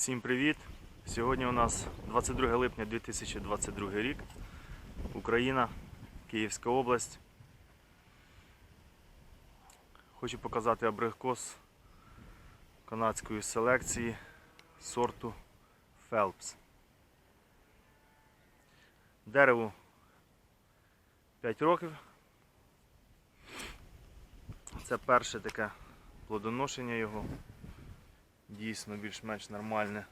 Всім привіт! Сьогодні у нас 22 липня 2022 рік. Україна, Київська область. Хочу показати абрикос канадської селекції сорту Phelps. Дереву 5 років. Це перше таке плодоношення його дійсно більш-менш нормальне.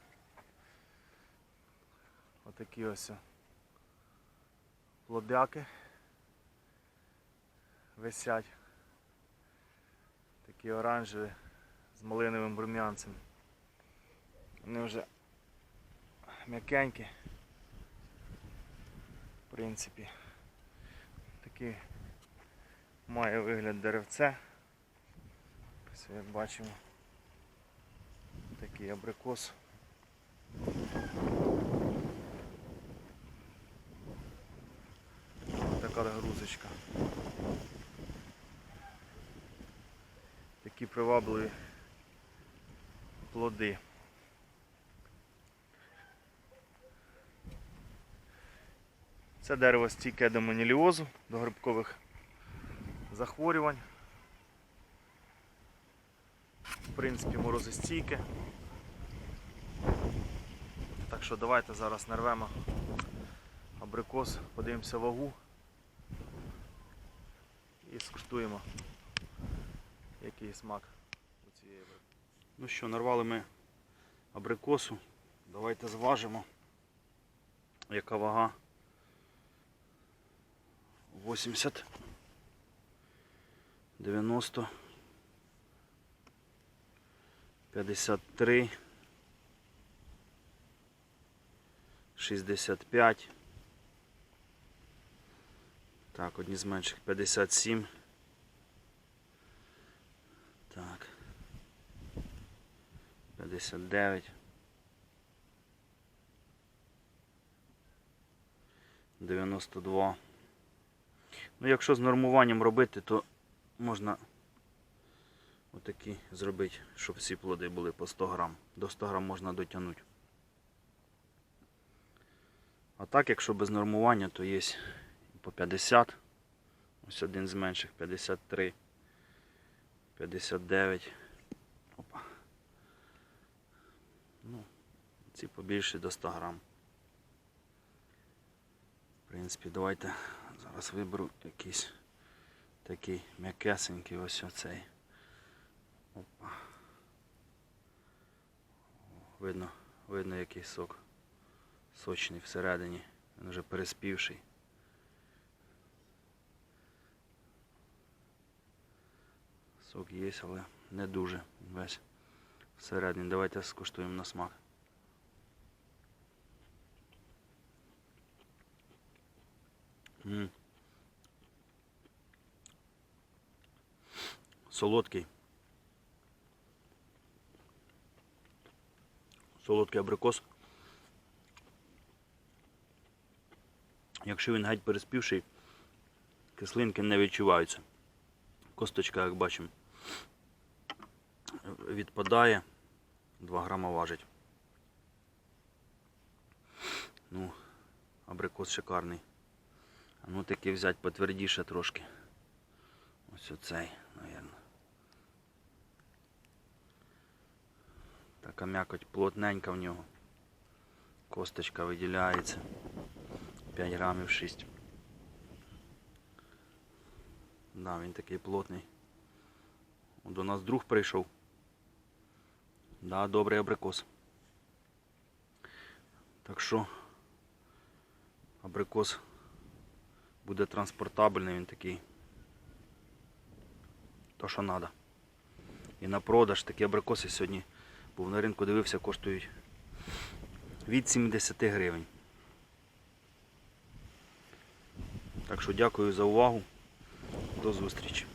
Отакі ось плодяки висять. Такі оранжеві з малиновим рум'янцем. Вони вже м'якенькі. В принципі, такий має вигляд деревце. Ось як бачимо такий абрикос. Така грузочка. Такі привабливі плоди. Це дерево стійке до маніліозу, до грибкових захворювань. В принципі, морозостійке. Так що давайте зараз нарвемо абрикос, подивимося вагу і скуштуємо, який смак у цієї абрикоси. Ну що, нарвали ми абрикосу. Давайте зважимо, яка вага. 80, 90, 53, 65. Так, одні з менших 57. Так. 59. 92. Ну, якщо з нормуванням робити, то можна отакі зробити, щоб всі плоди були по 100 грам. До 100 грам можна дотягнути. А так, якщо без нормування, то є по 50. Ось один з менших 53, 59. Опа. Ну, ці побільше до 100 грам. В принципі, давайте зараз виберу якийсь такий м'якесенький ось оцей. Опа. Видно, видно який сок сочний всередині. Він вже переспівший. Сок є, але не дуже весь всередині. Давайте скуштуємо на смак. М. Солодкий. Солодкий абрикос. Якщо він геть переспівший, кислинки не відчуваються. Косточка, як бачимо, відпадає, 2 грама важить. Ну, абрикос шикарний. А ну таки взяти потвердіше трошки. Ось оцей, мабуть. Така м'якоть плотненька в нього. Косточка виділяється. 5 грамів 6. Да, він такий плотний. До нас друг прийшов. Да, добрий абрикос. Так що абрикос буде транспортабельний, він такий. То що треба. І на продаж такі абрикоси сьогодні був на ринку, дивився, коштують від 70 гривень. Так що дякую за увагу. До зустрічі.